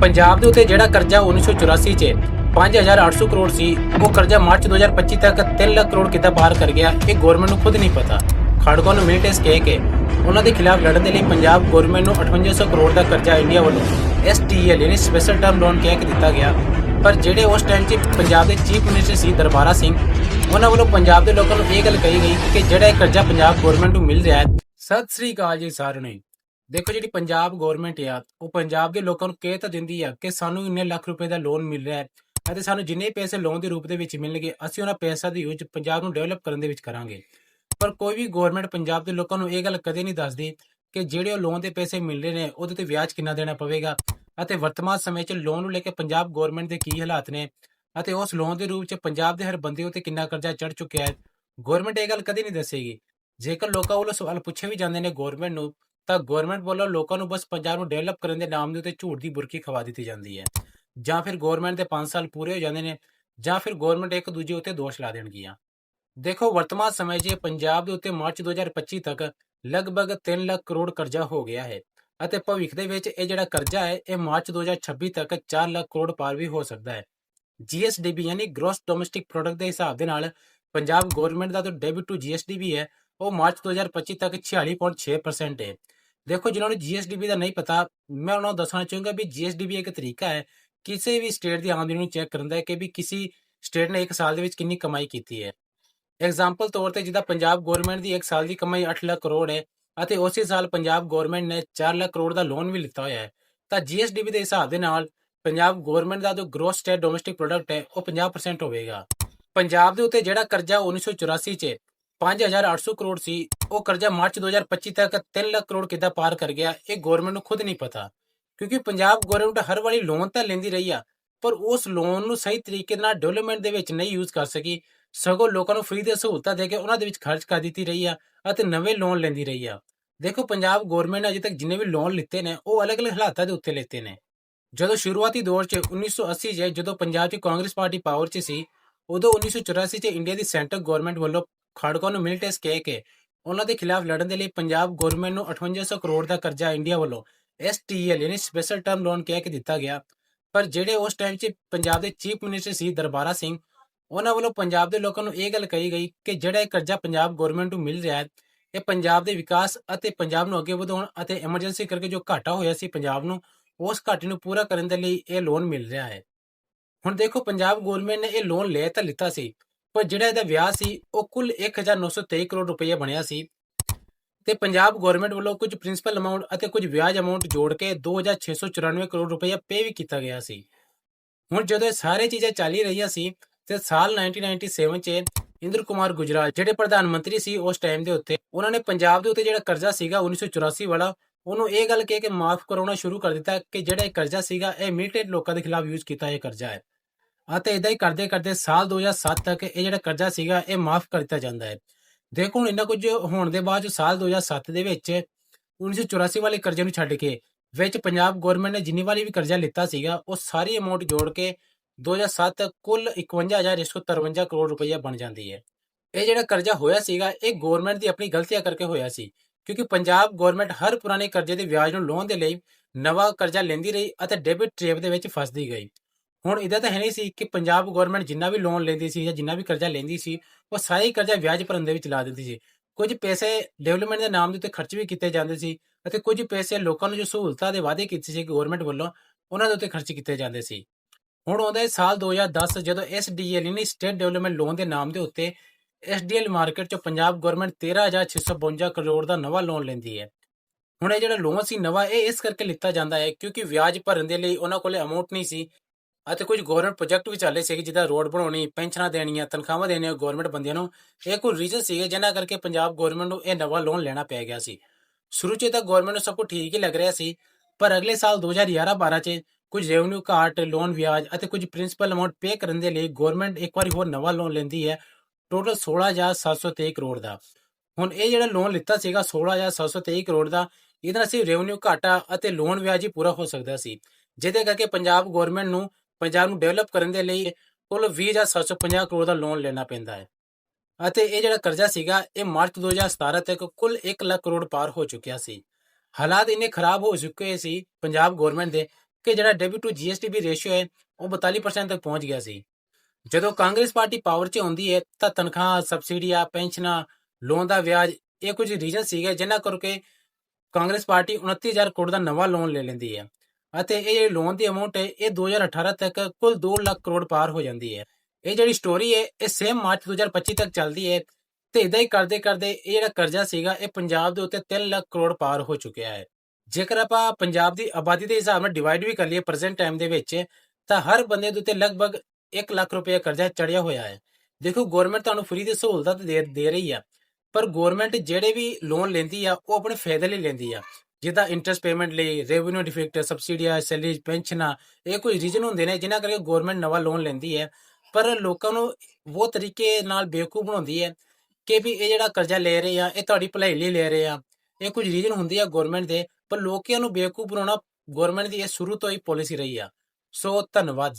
ਪੰਜਾਬ ਦੇ ਉੱਤੇ ਜਿਹੜਾ ਕਰਜ਼ਾ 1984 ਚ 5800 ਕਰੋੜ ਸੀ, ਉਹ ਕਰਜ਼ਾ ਮਾਰਚ 2025 ਤੱਕ 3 ਲੱਖ ਕਰੋੜ ਕਿੱਦਾਂ ਪਾਰ ਕਰ ਗਿਆ, ਇਹ ਗਵਰਨਮੈਂਟ ਨੂੰ ਖੁਦ ਨਹੀਂ ਪਤਾ। ਖੜਕੋ ਨੂੰ ਮਿਲਟੇਸ ਕਹਿ ਕੇ ਉਹਨਾਂ ਦੇ ਖਿਲਾਫ ਲੜਨ ਦੇ ਲਈ ਪੰਜਾਬ ਗਵਰਨਮੈਂਟ ਨੂੰ 5800 ਕਰੋੜ ਦਾ ਕਰਜ਼ਾ ਇੰਡੀਆ ਵੱਲੋਂ STL ਯਾਨੀ ਸਪੈਸ਼ਲ ਟਰਮ ਲੋਨ ਕਹਿ ਕੇ ਦਿੱਤਾ ਗਿਆ। ਪਰ ਜਿਹੜੇ ਉਸ ਟਾਈਮ 'ਚ ਪੰਜਾਬ ਦੇ ਚੀਫ ਮਿਨਿਸਟਰ ਸੀ, ਦਰਬਾਰਾ ਸਿੰਘ, ਉਹਨਾਂ ਵੱਲੋਂ ਪੰਜਾਬ ਦੇ ਲੋਕਾਂ ਨੂੰ ਇਹ ਗੱਲ ਕਹੀ ਗਈ ਕਿ ਜਿਹੜਾ ਇਹ ਕਰਜ਼ਾ ਪੰਜਾਬ ਗਵਰਨਮੈਂਟ ਨੂੰ ਮਿਲ ਰਿਹਾ ਹੈ। ਸਤਿ ਸ੍ਰੀ ਅਕਾਲ ਜੀ ਸਾਰਿਆਂ ਨੂੰ। ਦੇਖੋ ਜਿਹੜੀ ਪੰਜਾਬ ਗਵਰਨਮੈਂਟ ਆ, ਉਹ ਪੰਜਾਬ ਦੇ ਲੋਕਾਂ ਨੂੰ ਕਹਿ ਤਾਂ ਦਿੰਦੀ ਆ ਕਿ ਸਾਨੂੰ ਇੰਨੇ ਲੱਖ ਰੁਪਏ ਦਾ ਲੋਨ ਮਿਲ ਰਿਹਾ ਹੈ ਅਤੇ ਸਾਨੂੰ ਜਿੰਨੇ ਪੈਸੇ ਲੋਨ ਦੇ ਰੂਪ ਦੇ ਵਿੱਚ ਮਿਲਣਗੇ, ਅਸੀਂ ਉਹਨਾਂ ਪੈਸਾ ਦੀ ਯੂਜ਼ ਪੰਜਾਬ ਨੂੰ ਡਿਵੈਲਪ ਕਰਨ ਦੇ ਵਿੱਚ ਕਰਾਂਗੇ। ਪਰ ਕੋਈ ਵੀ ਗਵਰਨਮੈਂਟ ਪੰਜਾਬ ਦੇ ਲੋਕਾਂ ਨੂੰ ਇਹ ਗੱਲ ਕਦੇ ਨਹੀਂ ਦੱਸਦੀ ਕਿ ਜਿਹੜੇ ਉਹ ਲੋਨ ਦੇ ਪੈਸੇ ਮਿਲ ਰਹੇ ਨੇ, ਉਹਦੇ ਤੇ ਵਿਆਜ ਕਿੰਨਾ ਦੇਣਾ ਪਵੇਗਾ ਅਤੇ ਵਰਤਮਾਨ ਸਮੇਂ 'ਚ ਲੋਨ ਨੂੰ ਲੈ ਕੇ ਪੰਜਾਬ ਗਵਰਨਮੈਂਟ ਦੇ ਕੀ ਹਾਲਾਤ ਨੇ ਅਤੇ ਉਸ ਲੋਨ ਦੇ ਰੂਪ 'ਚ ਪੰਜਾਬ ਦੇ ਹਰ ਬੰਦੇ ਉਤੇ ਕਿੰਨਾ ਕਰਜ਼ਾ ਚੜ ਚੁੱਕਿਆ ਹੈ ਗਵਰਨਮੈਂਟ ਇਹ ਗੱਲ ਕਦੇ ਨਹੀਂ ਦੱਸੇਗੀ। ਜੇਕਰ ਲੋਕਾਂ ਵੱਲੋਂ ਸਵਾਲ ਪੁੱਛੇ ਵੀ ਜਾਂਦੇ ਨੇ ਗਵਰਨਮੈਂਟ ਨੂੰ ਤਾਂ ਗਵਰਨਮੈਂਟ ਵੱਲੋਂ ਲੋਕਾਂ ਨੂੰ ਬਸ ਪੰਜਾਬ ਨੂੰ ਡਿਵੈਲਪ ਕਰਨ ਦੇ ਨਾਮ ਦੇ ਉੱਤੇ ਝੂਠ ਦੀ ਬੁਰਕੀ ਖਵਾ ਦਿੱਤੀ ਜਾਂਦੀ ਹੈ। ਜਾਂ ਫਿਰ ਗਵਰਨਮੈਂਟ ਦੇ 5 ਸਾਲ ਪੂਰੇ ਹੋ ਜਾਂਦੇ ਨੇ, ਜਾਂ ਫਿਰ ਗਵਰਨਮੈਂਟ ਇੱਕ ਦੂਜੇ ਉੱਤੇ ਦੋਸ਼ ਲਾ ਦੇਣਗੀਆਂ। ਦੇਖੋ, ਵਰਤਮਾਨ ਸਮੇਂ 'ਚ ਪੰਜਾਬ ਦੇ ਉੱਤੇ ਮਾਰਚ 2025 ਤੱਕ ਲਗਭਗ 3 ਲੱਖ ਕਰੋੜ ਕਰਜ਼ਾ ਹੋ ਗਿਆ ਹੈ ਅਤੇ ਭਵਿੱਖ ਦੇ ਵਿੱਚ ਇਹ ਜਿਹੜਾ ਕਰਜ਼ਾ ਹੈ, ਇਹ ਮਾਰਚ 2026 ਤੱਕ 4 ਲੱਖ ਕਰੋੜ ਪਾਰ ਵੀ ਹੋ ਸਕਦਾ ਹੈ। GSDP ਯਾਨੀ ਗ੍ਰੋਸ ਡੋਮੈਸਟਿਕ ਪ੍ਰੋਡਕਟ ਦੇ ਹਿਸਾਬ ਦੇ ਨਾਲ ਪੰਜਾਬ ਗਵਰਨਮੈਂਟ ਦਾ ਜੋ ਡੈਬਿਟ ਟੂ GSDP ਹੈ, ਉਹ ਮਾਰਚ 2025 ਤੱਕ 46.6% ਹੈ। ਦੇਖੋ ਜਿਨ੍ਹਾਂ ਨੂੰ GSDP ਦਾ ਨਹੀਂ ਪਤਾ, ਮੈਂ ਉਹਨਾਂ ਨੂੰ ਦੱਸਣਾ ਚਾਹੂੰਗਾ ਵੀ GSDP ਇੱਕ ਤਰੀਕਾ ਹੈ, ਕਿਸੇ ਵੀ ਸਟੇਟ ਦੀ ਆਮਦਨੀ ਨੂੰ ਚੈੱਕ ਕਰਨ ਦਾ ਕਿ ਵੀ ਕਿਸੇ ਸਟੇਟ ਨੇ ਇੱਕ ਸਾਲ ਦੇ ਵਿੱਚ ਕਿੰਨੀ ਕਮਾਈ ਕੀਤੀ ਹੈ। ਐਗਜ਼ਾਮਪਲ ਤੌਰ ਤੇ ਜਿੱਦਾਂ ਪੰਜਾਬ ਗਵਰਨਮੈਂਟ ਦੀ ਇੱਕ ਸਾਲ ਦੀ ਕਮਾਈ 8 ਲੱਖ ਕਰੋੜ ਹੈ ਅਤੇ ਉਸੇ ਸਾਲ ਪੰਜਾਬ ਗਵਰਨਮੈਂਟ ਨੇ 4 ਲੱਖ ਕਰੋੜ ਦਾ ਲੋਨ ਵੀ ਲਿੱਤਾ ਹੋਇਆ ਹੈ। ਤਾਂ GSDP ਦੇ ਹਿਸਾਬ ਦੇ ਨਾਲ ਪੰਜਾਬ ਗਵਰਨਮੈਂਟ ਦਾ ਜੋ ਗ੍ਰੋਸ ਸਟੇਟ ਡੋਮੈਸਟਿਕ ਪ੍ਰੋਡਕਟ ਹੈ, ਉਹ 50% ਹੋਵੇਗਾ। ਪੰਜਾਬ ਦੇ ਉੱਤੇ ਜਿਹੜਾ ਕਰਜ਼ਾ 1984 ਚ 5800 ਕਰੋੜ ਸੀ ਉਹ ਕਰਜ਼ਾ ਮਾਰਚ 2025 ਤੱਕ 3 ਲੱਖ ਕਰੋੜ ਕਿੱਦਾਂ ਪਾਰ ਕਰ ਗਿਆ, ਇਹ ਗਵਰਨਮੈਂਟ ਨੂੰ ਖੁਦ ਨਹੀਂ ਪਤਾ। ਕਿਉਂਕਿ ਪੰਜਾਬ ਗਵਰਨਮੈਂਟ ਹਰ ਵਾਰੀ ਲੋਨ ਤਾਂ ਲੈਂਦੀ ਰਹੀ ਆ, ਪਰ ਉਸ ਲੋਨ ਨੂੰ ਸਹੀ ਤਰੀਕੇ ਨਾਲ ਡਿਵੈਲਪਮੈਂਟ ਦੇ ਵਿੱਚ ਨਹੀਂ ਯੂਜ਼ ਕਰ ਸਕੀ। ਸਗੋਂ ਲੋਕਾਂ ਨੂੰ ਫ੍ਰੀ ਦੇ ਸਹੂਲਤਾਂ ਦੇ ਕੇ ਉਹਨਾਂ ਦੇ ਵਿੱਚ ਖਰਚ ਕਰ ਦਿੱਤੀ ਰਹੀ ਆ ਅਤੇ ਨਵੇਂ ਲੋਨ ਲੈਂਦੀ ਰਹੀ ਆ। ਦੇਖੋ, ਪੰਜਾਬ ਗਵਰਨਮੈਂਟ ਨੇ ਅਜੇ ਤੱਕ ਜਿੰਨੇ ਵੀ ਲੋਨ ਲਿੱਤੇ ਨੇ, ਉਹ ਅਲੱਗ-ਅਲੱਗ ਹਾਲਾਤਾਂ ਦੇ ਉੱਤੇ ਲਿੱਤੇ ਨੇ। ਜਦੋਂ ਸ਼ੁਰੂਆਤੀ ਦੌਰ 'ਚ 1980 'ਚ, ਜਦੋਂ ਪੰਜਾਬ 'ਚ ਕਾਂਗਰਸ ਪਾਰਟੀ ਪਾਵਰ 'ਚ ਸੀ, ਉਦੋਂ 1984 'ਚ ਇੰਡੀਆ ਦੀ ਸੈਂਟਰ ਗਵਰਨਮੈਂਟ ਵੱਲੋਂ ਖੜਕੋ ਨੂੰ ਮਿਲਟੇਸ ਕਹਿ ਕੇ ਉਹਨਾਂ ਦੇ ਖਿਲਾਫ ਲੜਨ ਦੇ ਲਈ ਪੰਜਾਬ ਗਵਰਨਮੈਂਟ ਨੂੰ 5800 ਕਰੋੜ ਦਾ ਕਰਜ਼ਾ ਇੰਡੀਆ ਵੱਲੋਂ STL ਯਾਨੀ ਸਪੈਸ਼ਲ ਟਰਮ ਲੋਨ ਕਹਿ ਕੇ ਦਿੱਤਾ ਗਿਆ। ਪਰ ਜਿਹੜੇ ਉਸ ਟਾਈਮ 'ਚ ਪੰਜਾਬ ਦੇ ਚੀਫ ਮਿਨਿਸਟਰ ਸੀ ਦਰਬਾਰਾ ਸਿੰਘ, ਉਹਨਾਂ ਵੱਲੋਂ ਪੰਜਾਬ ਦੇ ਲੋਕਾਂ ਨੂੰ ਇਹ ਗੱਲ ਕਹੀ ਗਈ ਕਿ ਜਿਹੜਾ ਇਹ ਕਰਜ਼ਾ ਪੰਜਾਬ ਗਵਰਨਮੈਂਟ ਨੂੰ ਮਿਲ ਰਿਹਾ ਹੈ, ਇਹ ਪੰਜਾਬ ਦੇ ਵਿਕਾਸ ਅਤੇ ਪੰਜਾਬ ਨੂੰ ਅੱਗੇ ਵਧਾਉਣ ਅਤੇ ਐਮਰਜੈਂਸੀ ਕਰਕੇ ਜੋ ਘਾਟਾ ਹੋਇਆ ਸੀ ਪੰਜਾਬ ਨੂੰ, ਉਸ ਘਾਟੇ ਨੂੰ ਪੂਰਾ ਕਰਨ ਦੇ ਲਈ ਇਹ ਲੋਨ ਮਿਲ ਰਿਹਾ ਹੈ। ਹੁਣ ਦੇਖੋ, ਪੰਜਾਬ ਗਵਰਨਮੈਂਟ ਨੇ ਇਹ ਲੋਨ ਲੈ ਤਾਂ ਲਿੱਤਾ ਸੀ। ਪਰ ਜਿਹੜਾ ਇਹਦਾ ਵਿਆਜ ਸੀ, ਉਹ ਕੁੱਲ 1923 ਕਰੋੜ ਰੁਪਏ ਬਣਿਆ ਸੀ। ਤੇ ਪੰਜਾਬ ਗਵਰਨਮੈਂਟ ਵੱਲੋਂ ਕੁਝ ਪ੍ਰਿੰਸੀਪਲ ਅਮਾਉਂਟ ਅਤੇ ਕੁਝ ਵਿਆਜ ਅਮਾਉਂਟ ਜੋੜ ਕੇ 2694 ਕਰੋੜ ਰੁਪਏ ਪੇ ਵੀ ਕੀਤਾ ਗਿਆ ਸੀ। ਹੁਣ ਜਦੋਂ ਇਹ ਸਾਰੇ ਚੀਜ਼ਾਂ ਚੱਲੀ ਰਹੀਆਂ ਸੀ, ਤੇ ਸਾਲ 1997 ਚ ਇੰਦਰ ਕੁਮਾਰ ਗੁਜਰਾਲ ਜਿਹੜੇ ਪ੍ਰਧਾਨ ਮੰਤਰੀ ਸੀ ਉਸ ਟਾਈਮ ਦੇ ਉੱਤੇ, ਉਹਨਾਂ ਨੇ ਪੰਜਾਬ ਦੇ ਉੱਤੇ ਜਿਹੜਾ ਕਰਜ਼ਾ ਸੀਗਾ 1984 ਵਾਲਾ, ਉਹਨੂੰ ਇਹ ਗੱਲ ਕਹਿ ਕੇ ਮਾਫ ਕਰਾਉਣਾ ਸ਼ੁਰੂ ਕਰ ਦਿੱਤਾ ਕਿ ਜਿਹੜਾ ਇਹ ਕਰਜ਼ਾ ਸੀਗਾ, ਇਹ ਮਿਲਟੇਡ ਲੋਕਾਂ ਦੇ ਖਿਲਾਫ ਯੂਜ਼ ਕੀਤਾ ਇਹ ਕਰਜ਼ਾ ਹੈ। ਅਤੇ ਇਦਾਂ ਹੀ ਕਰਦੇ ਕਰਦੇ ਸਾਲ 2007 ਤੱਕ ਇਹ ਜਿਹੜਾ ਕਰਜ਼ਾ ਸੀਗਾ, ਇਹ ਮਾਫ ਕਰ ਦਿੱਤਾ ਜਾਂਦਾ ਹੈ। ਦੇਖੋ ਹੁਣ ਇੰਨਾ ਕੁਝ ਹੋਣ ਦੇ ਬਾਅਦ ਸਾਲ 2007 ਦੇ ਵਿੱਚ 1984 ਵਾਲੇ ਕਰਜ਼ੇ ਨੂੰ ਛੱਡ ਕੇ ਵਿੱਚ ਪੰਜਾਬ ਗਵਰਨਮੈਂਟ ਨੇ ਜਿੰਨੀ ਵਾਰੀ ਵੀ ਕਰਜ਼ਾ ਲਿੱਤਾ ਸੀਗਾ, ਉਹ ਸਾਰੀ ਅਮਾਉਂਟ ਜੋੜ ਕੇ 2007 ਤੱਕ ਕੁੱਲ 51153 ਕਰੋੜ ਰੁਪਈਆ ਬਣ ਜਾਂਦੀ ਹੈ। ਇਹ ਜਿਹੜਾ ਕਰਜ਼ਾ ਹੋਇਆ ਸੀਗਾ, ਇਹ ਗਵਰਨਮੈਂਟ ਦੀ ਆਪਣੀ ਗਲਤੀਆਂ ਕਰਕੇ ਹੋਇਆ ਸੀ, ਕਿਉਂਕਿ ਪੰਜਾਬ ਗਵਰਨਮੈਂਟ ਹਰ ਪੁਰਾਣੇ ਕਰਜ਼ੇ ਦੇ ਵਿਆਜ ਨੂੰ ਲਾਉਣ ਦੇ ਲਈ ਨਵਾਂ ਕਰਜ਼ਾ ਲੈਂਦੀ ਰਹੀ ਅਤੇ ਡੈਬਿਟ ਟ੍ਰੈਪ ਦੇ ਵਿੱਚ ਫਸਦੀ ਗਈ। ਹੁਣ ਇਹਦਾ ਤਾਂ ਹੈ ਨਹੀਂ ਸੀ ਕਿ ਪੰਜਾਬ ਗਵਰਨਮੈਂਟ ਜਿੰਨਾ ਵੀ ਲੋਨ ਲੈਂਦੀ ਸੀ ਜਾਂ ਜਿੰਨਾ ਵੀ ਕਰਜ਼ਾ ਲੈਂਦੀ ਸੀ, ਉਹ ਸਾਰਾ ਕਰਜ਼ਾ ਵਿਆਜ ਭਰਨ ਦੇ ਵਿੱਚ ਲਾ ਦਿੰਦੀ ਸੀ। ਕੁਝ ਪੈਸੇ ਡਿਵੈਲਪਮੈਂਟ ਦੇ ਨਾਮ ਦੇ ਉੱਤੇ ਖਰਚ ਵੀ ਕੀਤੇ ਜਾਂਦੇ ਸੀ ਅਤੇ ਕੁਝ ਪੈਸੇ ਲੋਕਾਂ ਨੂੰ ਜੋ ਸਹੂਲਤਾਂ ਦੇ ਵਾਅਦੇ ਕੀਤੇ ਸੀ ਗਵਰਨਮੈਂਟ ਵੱਲੋਂ, ਉਹਨਾਂ ਦੇ ਉੱਤੇ ਖਰਚ ਕੀਤੇ ਜਾਂਦੇ ਸੀ। ਹੁਣ ਆਉਂਦਾ ਹੈ ਸਾਲ 2010 ਜਦੋਂ ਐਸਡੀਐਲ ਯਾਨੀ ਸਟੇਟ ਡਿਵੈਲਪਮੈਂਟ ਲੋਨ ਦੇ ਨਾਮ ਦੇ ਉੱਤੇ ਐਸਡੀਐਲ ਮਾਰਕੀਟ 'ਚੋਂ ਪੰਜਾਬ ਗਵਰਨਮੈਂਟ 13652 ਕਰੋੜ ਦਾ ਨਵਾਂ ਲੋਨ ਲੈਂਦੀ ਹੈ। ਹੁਣ ਇਹ ਜਿਹੜਾ ਲੋਨ ਸੀ ਨਵਾਂ, ਇਹ ਇਸ ਕਰਕੇ ਲਿੱਤਾ ਜਾਂਦਾ ਹੈ ਕਿਉਂਕਿ ਵਿਆਜ ਭਰਨ ਦੇ ਲਈ ਉਹਨਾਂ ਕੋਲੇ ਅਮਾਉਂਟ ਨਹੀਂ ਸੀ। ਅਤੇ ਕੁਝ ਗਵਰਨਮੈਂਟ ਪ੍ਰੋਜੈਕਟ ਵੀ ਚੱਲੇ ਸੀ ਜਿੱਦਾਂ ਰੋਡ ਬਣਾਉਣੀ, ਪੈਨਸ਼ਨਾਂ ਦੇਣੀਆਂ, ਤਨਖਾਹਾਂ ਦੇਣੀਆਂ ਗਵਰਨਮੈਂਟ ਬੰਦਿਆਂ ਨੂੰ, ਇਹ ਕੋਈ ਰੀਜ਼ਨ ਸੀਗੇ ਜਿਹਨਾਂ ਕਰਕੇ ਪੰਜਾਬ ਗਵਰਨਮੈਂਟ ਨੂੰ ਇਹ ਨਵਾਂ ਲੋਨ ਲੈਣਾ ਪੈ ਗਿਆ ਸੀ। ਸ਼ੁਰੂ 'ਚ ਤਾਂ ਗਵਰਨਮੈਂਟ ਨੂੰ ਸਭ ਕੁਝ ਠੀਕ ਹੀ ਲੱਗ ਰਿਹਾ ਸੀ, ਪਰ ਅਗਲੇ ਸਾਲ 2011-12 'ਚ ਕੁਝ ਰੈਵਨਿਊ ਘਾਟ ਲੋਨ ਵਿਆਜ ਅਤੇ ਕੁਝ ਪ੍ਰਿੰਸੀਪਲ ਅਮਾਉਂਟ ਪੇ ਕਰਨ ਦੇ ਲਈ ਗਵਰਨਮੈਂਟ ਇੱਕ ਵਾਰੀ ਹੋਰ ਨਵਾਂ ਲੋਨ ਲੈਂਦੀ ਹੈ ਟੋਟਲ 16723 ਕਰੋੜ ਦਾ। ਹੁਣ ਇਹ ਜਿਹੜਾ ਲੋਨ ਲਿੱਤਾ ਸੀਗਾ 16723 ਕਰੋੜ ਦਾ, ਇਹਦਾ ਨਾਲ ਰੈਵਨਿਊ ਘਾਟਾ ਅਤੇ ਲੋਨ ਵਿਆਜ ਹੀ ਪੂਰਾ ਹੋ ਸਕਦਾ ਸੀ। ਜਿਹਦੇ ਕਰਕੇ ਪੰਜਾਬ ਗਵਰਨਮੈਂਟ ਨੂੰ ਪੰਜਾਬ ਨੂੰ ਡਿਵੈਲਪ ਕਰਨ ਦੇ ਲਈ ਕੁੱਲ 20750 ਕਰੋੜ ਦਾ ਲੋਨ ਲੈਣਾ ਪੈਂਦਾ ਹੈ। ਅਤੇ ਇਹ ਜਿਹੜਾ ਕਰਜ਼ਾ ਸੀਗਾ, ਇਹ ਮਾਰਚ 2017 ਤੱਕ ਕੁੱਲ 1 ਲੱਖ ਕਰੋੜ ਪਾਰ ਹੋ ਚੁੱਕਿਆ ਸੀ। ਹਾਲਾਤ ਇੰਨੇ ਖਰਾਬ ਹੋ ਚੁੱਕੇ ਸੀ ਪੰਜਾਬ ਗਵਰਨਮੈਂਟ ਦੇ ਕਿ ਜਿਹੜਾ ਡੈਬਿਟ ਟੂ ਜੀਐਸਟੀਬੀ ਰੇਸ਼ੀਓ ਹੈ, ਉਹ 42% ਤੱਕ ਪਹੁੰਚ ਗਿਆ ਸੀ। ਜਦੋਂ ਕਾਂਗਰਸ ਪਾਰਟੀ ਪਾਵਰ 'ਚ ਆਉਂਦੀ ਹੈ, ਤਾਂ ਤਨਖਾਹ, ਸਬਸਿਡੀਆਂ, ਪੈਨਸ਼ਨਾਂ ਲੋਨ ਦਾ ਵਿਆਜ, ਇਹ ਕੁਝ ਰੀਜ਼ਨ ਸੀਗੇ, ਜਿਨ੍ਹਾਂ ਕਰਕੇ ਕਾਂਗਰਸ ਪਾਰਟੀ 29000 ਕਰੋੜ ਦਾ ਨਵਾਂ ਲੋਨ ਲੈ ਲੈਂਦੀ ਹੈ। ਅਤੇ ਇਹ ਜਿਹੜੀ ਲੋਨ ਦੀ ਅਮਾਉਂਟ ਹੈ, ਇਹ 2018 ਤੱਕ ਕੁੱਲ 2 ਲੱਖ ਕਰੋੜ ਪਾਰ ਹੋ ਜਾਂਦੀ ਹੈ। ਇਹ ਜਿਹੜੀ ਸਟੋਰੀ ਹੈ, ਇਹ ਸੇਮ ਮਾਰਚ 2025 ਤੱਕ ਚੱਲਦੀ ਹੈ ਤੇ ਇਦਾਂ ਹੀ ਕਰਦੇ ਕਰਦੇ ਇਹ ਜਿਹੜਾ ਕਰਜ਼ਾ ਸੀਗਾ, ਇਹ ਪੰਜਾਬ ਦੇ ਉੱਤੇ 3 ਲੱਖ ਕਰੋੜ ਪਾਰ ਹੋ ਚੁੱਕਿਆ ਹੈ। ਜੇਕਰ ਆਪਾਂ ਪੰਜਾਬ ਦੀ ਆਬਾਦੀ ਦੇ ਹਿਸਾਬ ਨਾਲ ਡਿਵਾਈਡ ਵੀ ਕਰ ਲਈਏ ਪ੍ਰੈਜ਼ੈਂਟ ਟਾਈਮ ਦੇ ਵਿੱਚ, ਤਾਂ ਹਰ ਬੰਦੇ ਦੇ ਉੱਤੇ ਲਗਭਗ 1 ਲੱਖ ਰੁਪਏ ਕਰਜ਼ਾ ਚੜਿਆ ਹੋਇਆ ਹੈ। ਦੇਖੋ ਗਵਰਨਮੈਂਟ ਤੁਹਾਨੂੰ ਫ੍ਰੀ ਦੀ ਸਹੂਲਤਾਂ ਦੇ ਦੇ ਰਹੀ ਆ, ਪਰ ਗਵਰਨਮੈਂਟ ਜਿਹੜੇ ਵੀ ਲੋਨ ਲੈਂਦੀ ਆ, ਉਹ ਆਪਣੇ ਫਾਇਦੇ ਲਈ ਲੈਂਦੀ ਆ। ਜਿੱਦਾਂ ਇੰਟਰਸਟ ਪੇਮੈਂਟ ਲਈ ਰੈਵਨਿਊ ਡਿਫੈਕਟ ਸਬਸਿਡੀਆਂ ਸੈਲਰੀ ਪੈਨਸ਼ਨਾਂ ਇਹ ਕੋਈ ਰੀਜਨ ਹੁੰਦੇ ਨੇ ਜਿਨ੍ਹਾਂ ਕਰਕੇ ਗਵਰਨਮੈਂਟ ਨਵਾਂ ਲੋਨ ਲੈਂਦੀ ਹੈ। ਪਰ ਲੋਕਾਂ ਨੂੰ ਉਹ ਤਰੀਕੇ ਨਾਲ ਬੇਵਕੂਫ ਬਣਾਉਂਦੀ ਹੈ ਕਿ ਵੀ ਇਹ ਜਿਹੜਾ ਕਰਜ਼ਾ ਲੈ ਰਹੇ ਆ, ਇਹ ਤੁਹਾਡੀ ਭਲਾਈ ਲਈ ਲੈ ਰਹੇ ਆ। ਇਹ ਕੁਝ ਰੀਜਨ ਹੁੰਦੀ ਆ ਗਵਰਨਮੈਂਟ ਦੇ, ਪਰ ਲੋਕਾਂ ਨੂੰ ਬੇਵਕੂਫ ਬਣਾਉਣਾ ਗਵਰਨਮੈਂਟ ਦੀ ਇਹ ਸ਼ੁਰੂ ਤੋਂ ਹੀ ਪਾਲਿਸੀ ਰਹੀ ਆ। ਸੋ ਧੰਨਵਾਦ